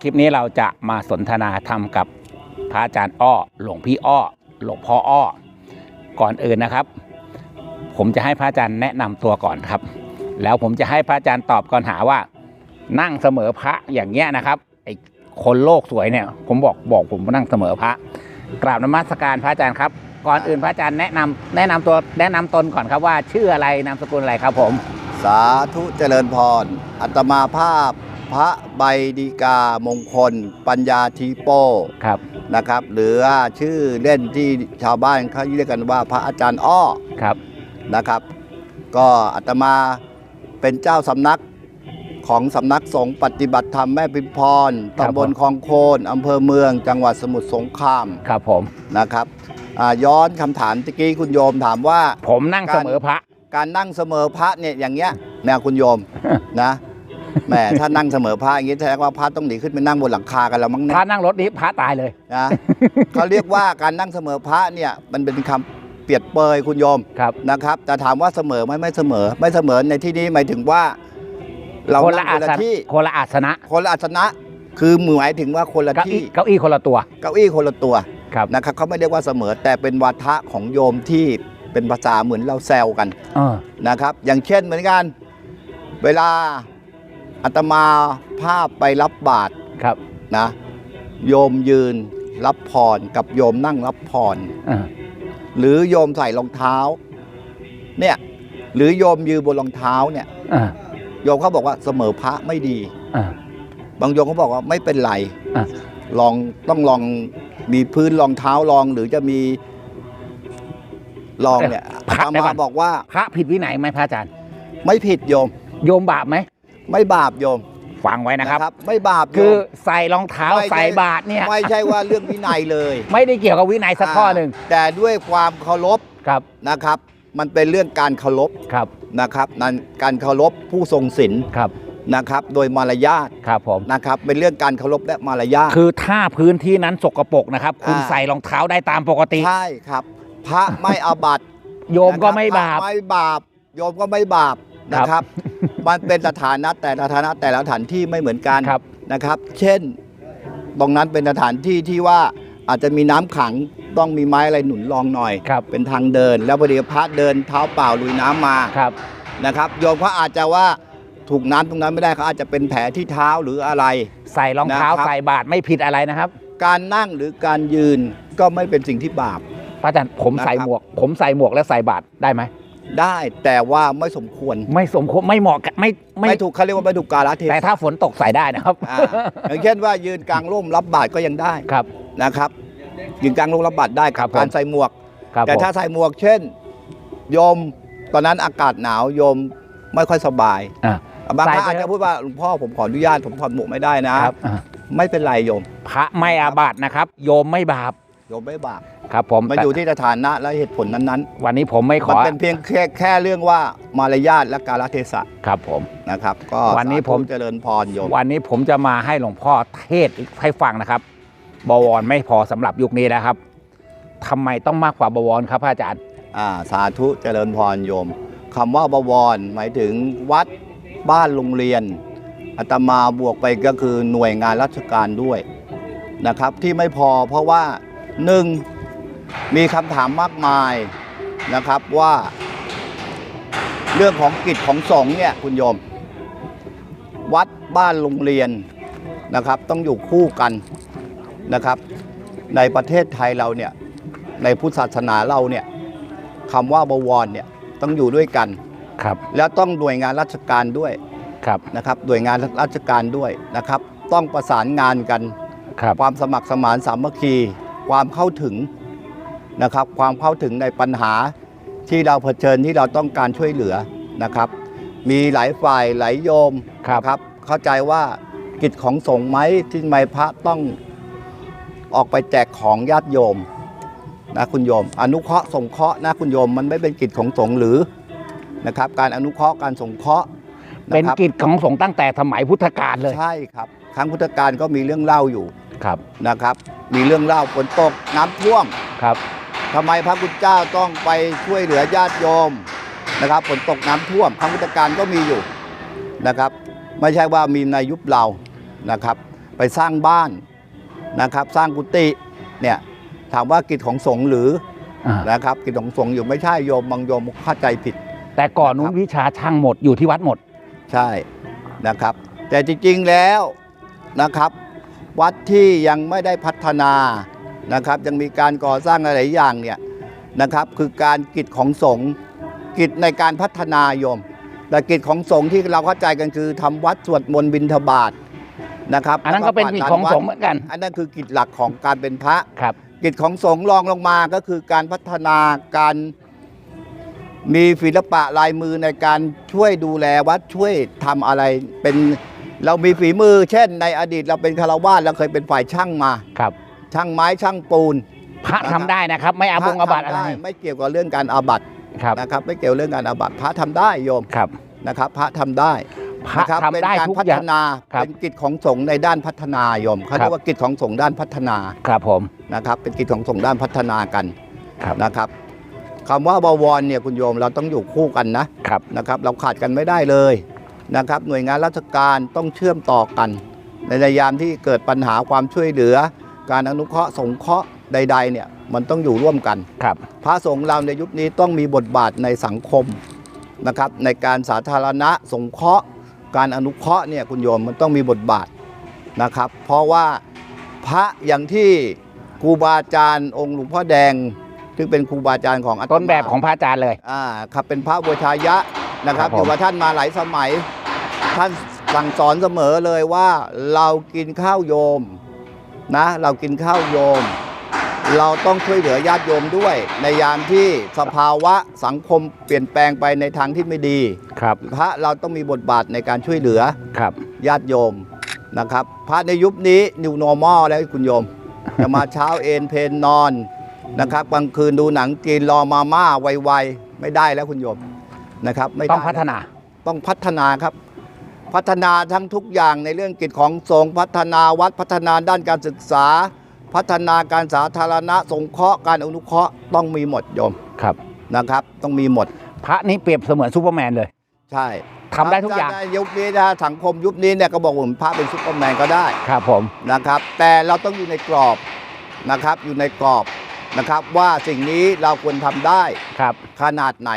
คลิปนี้เราจะมาสนทนาธรรมกับพระอาจารย์อ้อ หลวงพี่อ้อ หลวงพ่ออ้อ ก่อนอื่นนะครับ ผมจะให้พระอาจารย์แนะนำตัวก่อนครับ แล้วผมจะให้พระอาจารย์ตอบก่อนหาว่า นั่งเสมอพระอย่างเงี้ยนะครับไอ้คนโลกสวยเนี่ย ผมบอกบอกผมว่านั่งเสมอพระ กราบนมัสการพระอาจารย์ครับ ก่อนอื่นพระอาจารย์แนะนำแนะนำตัวแนะนำตนก่อนครับว่า ชื่ออะไรนามสกุลอะไรครับผม สาธุเจริญพร อัตมาภาพ พระใบดีกามงคล ปัญญาทีโป้ครับ นะครับ หรือว่าชื่อเล่นที่ชาวบ้านเขาเรียกกันว่าพระอาจารย์อ้อครับนะครับ ก็อัตมาเป็นเจ้าสำนักของสำนักสงฆ์ปฏิบัติธรรมแม่พิมพรตำบลคลองโคนอำเภอเมืองจังหวัดสมุทรสงครามครับผมนะครับอ่าย้อนคำถามตะกี้คุณโยมถามว่า ผมนั่งเสมอพระ การนั่งเสมอพระเนี่ยอย่างเงี้ยแม่คุณโยมนะ แหมถ้านั่งเสมอพระอย่างงี้แสดงว่าพระต้องหนีขึ้นไปนั่งบนหลังคากันแล้วมั้งพเนี่ระยนั่งรถนี้พระตายเลย นะ เขาเรียกว่าการนั่งเสมอพระเนี่ยมันเป็นคำเปรียบเปยคุณโยมครับ นะครับ แต่ถามว่าเสมอไหมไม่เสมอ ไม่เสมอในที่นี้หมายถึงว่า เราคนนั่ละงอาคนละสนะที่คนละอาสนะคนละอาสนะ คือหมายถึงว่าคนละเก้าที่อี้เก้าอี้คนละตัวเก้าอี้คนละตัวครับนะครับเขาไม่เรียกว่าเสมอ แต่เป็นวาทะของโยมที่เป็นภาษาเหมือนเราแซวกัน เออนะครับ อย่างเช่นเหมือนกัน เวลา อาตมาภาพไปรับบาตรครับนะ โยมยืนรับพรกับโยมนั่งรับพรเออหรือโยมใส่รองเท้า เนี่ย หรือโยมยืนบนรองเท้าเนี่ยเออโยมเขาบอกว่าเสมอพระไม่ดีเออบางโยมเขาบอกว่าไม่เป็นไรอะ ลองต้องลองมีพื้นรองเท้าลองหรือจะมีลองเนี่ยอาตมาบอกว่าพระผิดวินัยไหมพระอาจารย์ ไม่ผิดโยม โยมบาปไหม ไม่บาปโยมฟังไว้นะครับ ไม่บาปโยมคือใส่รองเท้าไม่ใช่ใส่บาทเนี่ยไม่ใช่ว่าเรื่องวินัยเลย ไม่ได้เกี่ยวกับวินัยสักข้อหนึ่งแต่ด้วยความเคารพครับนะครับ มันเป็นเรื่องการเคารพครับนะครับนั่นการเคารพผู้ทรงศีลครับนะครับ โดยมารยาทครับผมนะครับ เป็นเรื่องการเคารพและมารยาทคือถ้าพื้นที่นั้นสกปรกนะครับ คุณอ่าใส่รองเท้าได้ตามปกติใช่ครับ พระไม่อาบัติโยมก็ไม่บาปพระไม่บาปโยมก็ไม่บาป นะคครัรับบมันเป็นสถานะแต่ละสถานะแต่ละสถานที่ไม่เหมือนกันครับ นะครับ เช่น ตรงนั้นเป็นสถานที่ที่ว่าอาจจะมีน้ำขังต้องมีไม้อะไรหนุนรองหน่อยครับเป็นทางเดิน แล้วพอดีพระเดินเท้าเปล่าลุยน้ำมาครับนะครับโยมเขาอาจจะว่าถูกน้ำตรงนั้นไม่ได้เขาอาจจะเป็นแผลที่เท้าหรืออะไร ใส่รองเท้านะครับใส่บาทไม่ผิดอะไรนะครับ การนั่งหรือการยืนก็ไม่เป็นสิ่งที่บาปพระอาจารย์ผมนะครับใส่หมวก ผมใส่หมวกและใส่บาทได้ไหม ได้แต่ว่าไม่สมควร ไม่สมควรไม่เหมาะกับไม่ไม่ถูกเขาเรียกว่าไม่ถูกกาลเทศะแต่ถ้าฝนตกใส่ได้นะครับอ่าอย่างเช่นว่ายืนกลางร่มรับบาตรก็ยังได้ครับ นะครับยืนกลางร่มรับบาตรได้ครักับบผม การใส่หมวก ครับแต่ผมถ้าใส่หมวกเช่นโยมตอนนั้นอากาศหนาวโยมไม่ค่อยสบาย อะบางใส่ท่านไป อาจจะพูดว่าหลวงพ่อผมขออนุญาตผมถอดหมวกไม่ได้นะ ครับอะไม่เป็นไรโยม พระไม่อาบัตินะครับ โยมไม่บาป โยมไม่บาปครับผมมันอยู่ที่สถานะและเหตุผลนั้นวันนี้ผมไม่ขๆมันอเป็นเพียงแค่แค่เรื่องว่ามารยาทและกาลเทศะครับผมนะครับ ก็วันนี้สาธุผมเจริญพรโยมวันนี้ผมจะมาให้หลวงพ่อเทศน์ให้ฟังนะครับ บวรไม่พอสำหรับยุคนี้นะครับทำไมต้องมากกว่าบวรครับพระอาจารย์อ่าสาธุเจริญพรโยมคำว่าบวรหมายถึงวัดบ้านโรงเรียนอาตมาบวกไปก็คือหน่วยงานราชการด้วยนะครับ ที่ไม่พอเพราะว่า หนึ่งมีคำถามมากมายนะครับว่า เรื่องของกิจของสงฆ์เนี่ยคุณโยม วัดบ้านโรงเรียนนะครับ ต้องอยู่คู่กันนะครับ ในประเทศไทยเราเนี่ยในพุทธศาสนาเราเนี่ยคำว่าบวรเนี่ยต้องอยู่ด้วยกันครับ แล้วต้องหน่วยงานราชการด้วยครับนะครับหน่วยงานราชการด้วยนะครับ ต้องประสานงานกัน ครับ ความสมัครสมานสามัคคี ความเข้าถึงนะครับ ความเข้าถึงในปัญหาที่เราเผชิญที่เราต้องการช่วยเหลือนะครับ มีหลายฝ่ายหลายโยมครับนะครับเข้าใจว่ากิจของสงฆ์ไหมที่ไม่พระต้องออกไปแจกของญาติโยมนะคุณโยม อนุเคราะห์สงเคราะห์นะคุณโยมมันไม่เป็นกิจของสงฆ์หรือนะครับ การอนุเคราะห์การสงเคราะห์ะเป็นครับกิจของสงฆ์ตั้งแต่สมัยพุทธกาลเลยใช่ครับครั้งพุทธกาลก็มีเรื่องเล่าอยู่ ครับนะครับ มีเรื่องเล่าฝนตกน้ำท่วมครับทำไมพระพุทธเจ้าต้องไปช่วยเหลือญาติโยมนะครับฝนตกน้ำท่วมครั้งพุทธกาลก็มีอยู่นะครับ ไม่ใช่ว่ามีในยุคเรานะครับ ไปสร้างบ้านนะครับ สร้างกุฏิเนี่ยถามว่ากิจของสงฆ์หรืออ่านะครับกิจของสงฆ์อยู่ไม่ใช่โยมบางโยมเข้าใจผิด แต่ก่อนนู้ครันบวิชาช่างหมดอยู่ที่วัดหมด ใช่นะครับ แต่จริงๆแล้วนะครับ วัดที่ยังไม่ได้พัฒนานะครับยังมีการก่อสร้างหลายๆอย่างเนี่ยนะครับคือการกิจของสงฆ์กิจในการพัฒนาโยมแต่กิจของสงฆ์ที่เราเข้าใจกันคือทำวัดสวดมนต์บิณฑบาตนะครับอันนั้นก็เป็นกิจของสงฆ์เหมือนกัน อันนั้นคือกิจหลักของการเป็นพระครับกิจของสงฆ์รองลงมาก็คือการพัฒนาการมีศิลปะลายมือในการช่วยดูแลวัดช่วยทำอะไรเป็น เรามีฝีมือ เช่น ในอดีตเราเป็นคารวาสเราเคยเป็นฝ่ายช่างมา ครับ ช่างไม้ช่างปูนพระทำได้นะครับ ไม่อาบงอาบัติพอะไรทำด้ไม่เกี่ยวกับเรื่องการอาบัติครับนะครับ ไม่เกี่ยวเรื่องการอาบัติพระทำได้โยมครับนะครับ พระทำได้พระนคบทำได้เป็นการทุกพัอฒย่างนาครับเป็นกิจของสงฆ์ในด้านพัฒนาโยมเขาครัเรีบยกว่ากิจของสงฆ์ด้านพัฒนาครับผมนะครับ เป็นกิจของสงฆ์ด้านพัฒนากันครับนะครับคำว่าบวรเนี่ยคุณโยมเราต้องอยู่คู่กันนะครับนะครับ เราขาดกันไม่ได้เลย นะครับหน่วยงานราชการต้องเชื่อมต่อกันในยามที่เกิดปัญหาความช่วยเหลือ การอนุเคราะห์สงเคราะห์ใดๆเนี่ยมันต้องอยู่ร่วมกันครับพระสงฆ์เราในยุคนี้ต้องมีบทบาทในสังคมนะครับในการสาธารณะสงเคราะห์ การอนุเคราะห์เนี่ยคุณโยมมันต้องมีบทบาทนะครับ เพราะว่าพระอย่างที่ครูบาอาจารย์องค์หลวงพ่อแดง ซึ่งเป็นครูบาอาจารย์ของอาตมาต้นแบบของพระอาจารย์เลยอ่าครับเป็นพระบูชายะนะครับครับผมอยู่กับท่านมาหลายสมัย ท่านสั่งสอนเสมอเลยว่าเรากินข้าวโยมนะ เรากินข้าวโยม เราต้องช่วยเหลือญาติโยมด้วย ในยามที่สภาวะสังคมเปลี่ยนแปลงไปในทางที่ไม่ดีครับ พระเราต้องมีบทบาทในการช่วยเหลือครับญาติโยมนะครับ พระในยุคนี้ new normal แล้วคุณโยมจะมาเช้าเอนเพนนอนนะครับกลางคืนดูหนังจีนรอมาม่าไวๆไม่ได้แล้วคุณโยมนะครับ ไม่ได้ต้องพัฒนา ต้องพัฒนาครับ พัฒนาทั้งทุกอย่างในเรื่องกิจของสงฆ์พัฒนาวัดพัฒนาด้านการศึกษา พัฒนาการสาธารณะสงเคราะห์การอนุเคราะห์ต้องมีหมดโยมครับนะครับ ต้องมีหมด พระนี่เปรียบเสมือนซูเปอร์แมนเลย ใช่ทำได้ทุกอย่างในยุคนี้ถ้าสังคมยุคนี้เนี่ยก็บอกว่าผมพระเป็นซุปเปอร์แมนก็ได้ครับผมนะครับ แต่เราต้องอยู่ในกรอบนะครับอยู่ในกรอบนะครับว่าสิ่งนี้เราควรทำได้ครับขนาดไหน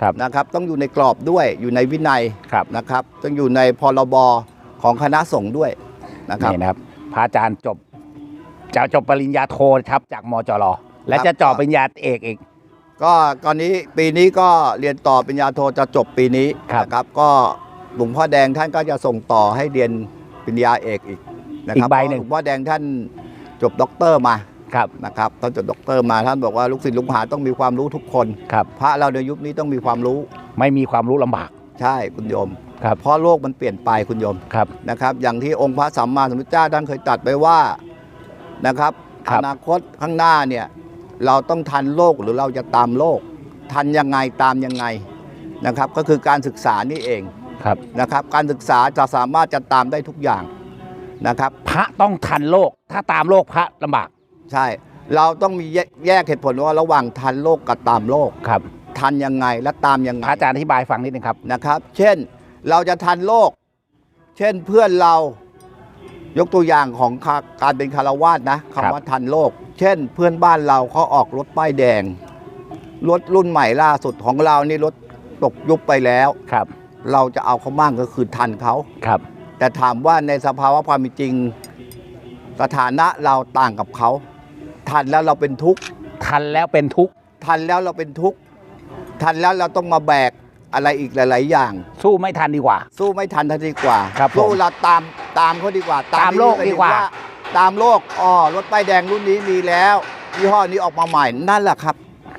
ครับนะครับต้องอยู่ในกรอบด้วยอยู่ในวินัยครับนะครับต้องอยู่ในพรบของคณะสงฆ์ด้วยนะครับนี่นะครับพระอาจารย์จบจะจบปริญญาโทครับจากมจรและจะเจอบปริญญาเอกอีกก็ตอนนี้ปีนี้ก็เรียนต่อปริญญาโทจะจบปีนี้ครับนะครับ ก็หลวงพ่อแดงท่านก็จะส่งต่อให้เรียนปริญญาเอกอีกนะอีครักใบหนึ่งเพราะหลวงพ่อแดงท่านจบด็อกเตอร์มา ครับนะครับท่านจบด็อกเตอร์มาท่านบอกว่าลูกศิษย์ลูกหาต้องมีความรู้ทุกคนครับ พระเราในยุคนี้ต้องมีความรู้ ไม่มีความรู้ลำบาก ใช่คุณโยมครับเพราะโลกมันเปลี่ยนไปคุณโยมครับ นะครับ อย่างที่องค์พระสัมมาสัมพุทธเจ้าท่านเคยตรัสไปว่านะครับครัอบ นาคตข้างหน้าเนี่ยเราต้องทันโลกหรือเราจะตามโลก ทันยังไงตามยังไงนะครับก็คือการศึกษานี่เองครับ นะครับการศึกษาจะสามารถจะตามได้ทุกอย่างนะครับ พระต้องทันโลก ถ้าตามโลกพระลำบาก ใช่ เราต้องมีแยแยกเหตุผลว่าระหว่างทันโลกกับตามโลก ครับทันยังไงและตามยังพไงระอาจารย์อธิบายฟังนิดนึงครับ นะครับ เช่นเราจะทันโลก เช่นเพื่อนเรายกตัวอย่างของคาการเป็นคารวาสนะครับคำว่าทันโลก เช่น เพื่อนบ้านเราเขาออกรถป้ายแดงรถรุ่นใหม่ล่าสุดของเรานี่รถตกยุคไปแล้ว ครับ เราจะเอาเขามั่งก็คือทันเขา ครับ แต่ถามว่าในสภาวะความเป็นจริง สถานะเราต่างกับเขา ทันแล้วเราเป็นทุกข์ทันแล้วเป็นทุกข์ทันแล้วเราเป็นทุกข์ทันแล้วเราต้องมาแบกอะไรอีกหลาย ๆ อย่าง สู้ไม่ทันดีกว่า สู้ไม่ทันทันดีกว่าครับผมสู้เราตามตามเขาดีกว่าตามโลกดีกว่า ตามโลกอ๋อรถป้ายแดงรุ่นนี้มีแล้วยี่ห้อนี้ออกมาใหม่นั่นแหละครับ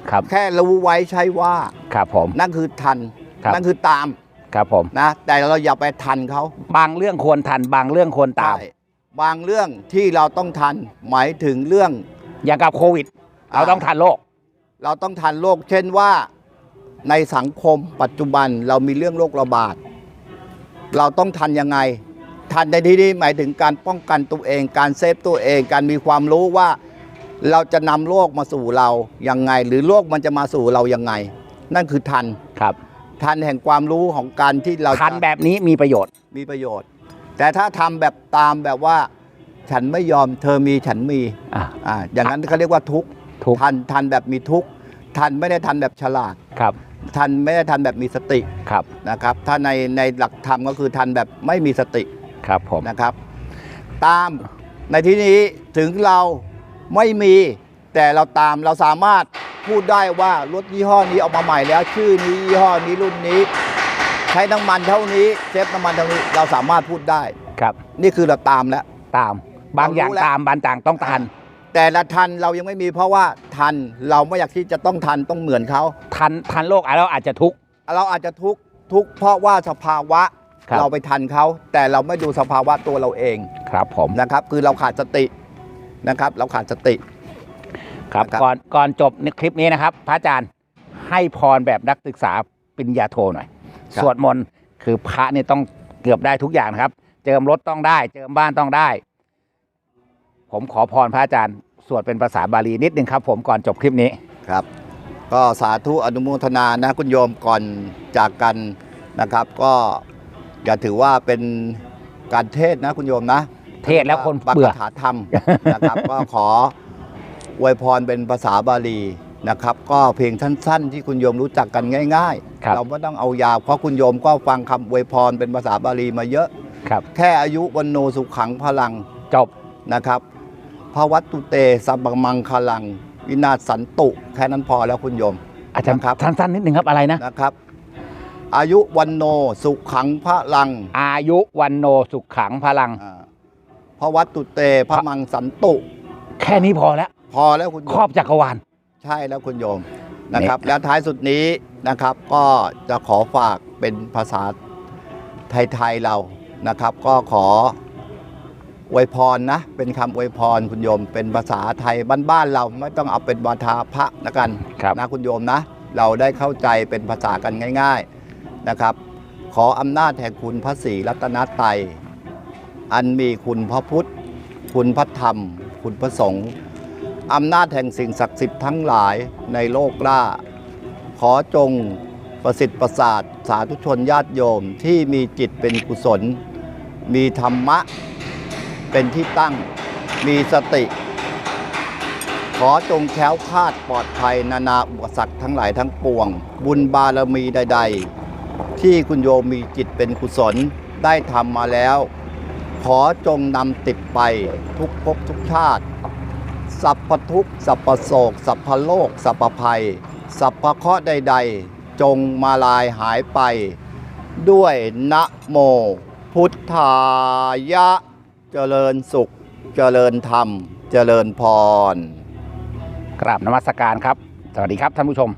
ครับ แค่รู้ไว้ใช่ว่า ครับผม นั่นคือทัน ครับ นั่นคือตามครับผม นะ แต่เราอย่าไปทันเขาบางเรื่องควรทัน บางเรื่องควรตาม ใช่บางเรื่องที่เราต้องทัน หมายถึงเรื่อง อย่างกับโควิด เราต้องทันโลก เราต้องทันโลก เช่นว่าในสังคมปัจจุบันเรามีเรื่องโรคระบาด เราต้องทันยังไง ทันในที่นี้หมายถึงการป้องกันตัวเอง การเซฟตัวเอง การมีความรู้ว่าเราจะนำโรคมาสู่เรายังไง หรือโรคมันจะมาสู่เรายังไง นั่นคือทันครับ ทันแห่งความรู้ของการที่เราทันจะแบบนี้มีประโยชน์มีประโยชน์ แต่ถ้าทำแบบตามแบบว่า ฉันไม่ยอมเธอมีฉันมีอะ อ่าอย่างนั้นเขาเรียกว่าทุกข์ทุกข์ทันทันแบบมีทุกข์ทันไม่ได้ทันแบบฉลาด ครับทันไม่ได้ทันแบบมีสติครับนะครับ ถ้าในในหลักธรรมก็คือทันแบบไม่มีสติครับผมนะครับ ตามในที่นี้ถึงเราไม่มีแต่เราตามเราสามารถพูดได้ว่ารถยี่ห้อนี้ออกมาใหม่แล้ว ชื่อนี้ยี่ห้อนี้รุ่นนี้ ใช้น้ำมันเท่านี้เซฟน้ำมันเท่านี้เราสามารถพูดได้ ครับนี่คือเราตามแล้ว ตาม บางอย่างเรารู้แล้วตามบางอย่างต้องทัน แต่ละทันเรายังไม่มีเพราะว่าทันเราไม่อยากที่จะต้องทันต้องเหมือนเขาทันทันโลกอะเราอาจจะทุกข์เราอาจจะทุกข์ทุกข์เพราะว่าสภาวะครับเราไปทันเขาแต่เราไม่ดูสภาวะตัวเราเองครับผมนะครับ คือเราขาดสตินะครับ เราขาดสติครับนะครับก่อนก่อนจบในคลิปนี้นะครับ พระอาจารย์ให้พรแบบนักศึกษาปริญญาโทหน่อยสวดมนต์คือพระเนี่ยต้องเกือบได้ทุกอย่างนะครับ เจิมรถต้องได้ เจิมบ้านต้องได้ ผมขอพรพระอาจารย์ สวดเป็นภาษาบาลีนิดนึงครับ ผมก่อนจบคลิปนี้ครับ ก็สาธุอนุโมทนานะคุณโยมก่อนจากกันนะครับ ก็อย่าถือว่าเป็นการเทศน์นะคุณโยมนะ เทศแล้วคนปาเบื่อถาธรรมนะครับ ก็ขออวยพรเป็นภาษาบาลีนะครับ ก็เพลงสั้นๆ ที่คุณโยมรู้จักกันง่ายครับๆเราไม่ต้องเอายาวเพราะคุณโยมก็ฟังคำอวยพรเป็นภาษาบาลีมาเยอะครับ แค่อายุวันโนสุขขังพลังจบนะครับ ภวัตตุเตสัพพมังคลัง วินาศสันตุ แค่นั้นพอแล้วคุณโยม อาจารย์นะครับสั้นๆนิดนึงครับอะไรนะนะครับ อายุวันโนสุขขังพลัง อายุวันโนสุขขังพลัง อ่าภวัตตุเตพระมังสันตุ แค่นี้พอแล้วพอแล้วคุณโยครอบมจักรวาล ใช่แล้วคุณโยมนะครับ แล้วท้ายสุดนี้นะครับ ก็จะขอฝากเป็นภาษาไทยๆเรานะครับ ก็ขอ อวยพรนะ เป็นคำอวยพรคุณโยม เป็นภาษาไทยบ้านๆเราไม่ต้องเอาเป็นวาทาพระนะกันครับนะคุณโยมนะ เราได้เข้าใจเป็นภาษากันง่าย ๆนะครับ ขออำนาจแห่งคุณพระศรีรัตนตรัยอันมีคุณพระพุทธ คุณพระธรรม คุณพระสงฆ์อำนาจแห่งสิ่งศักดิ์สิทธิ์ทั้งหลายในโลกล่า ขอจงประสิทธิ์ประสาทสาธุชนญาติโยมที่มีจิตเป็นกุศล มีธรรมะ เป็นที่ตั้งมีสติ ขอจงแค้วคาดปลอดภัยนานาอุปสรรคทั้งหลายทั้งปวง บุญบารมีใด ๆ ที่คุณโยมมีจิตเป็นกุศลได้ทำมาแล้ว ขอจงนำติดไปทุกภพทุกชาติ สัพพทุกสัพพโศก สัพพโลก สัพพภัย สัพพเคราะห์ใด ๆ จงมาลายหายไป ด้วยนะโมพุทธายะ เจริญสุข เจริญธรรม เจริญพร กราบนมัสการครับ สวัสดีครับท่านผู้ชม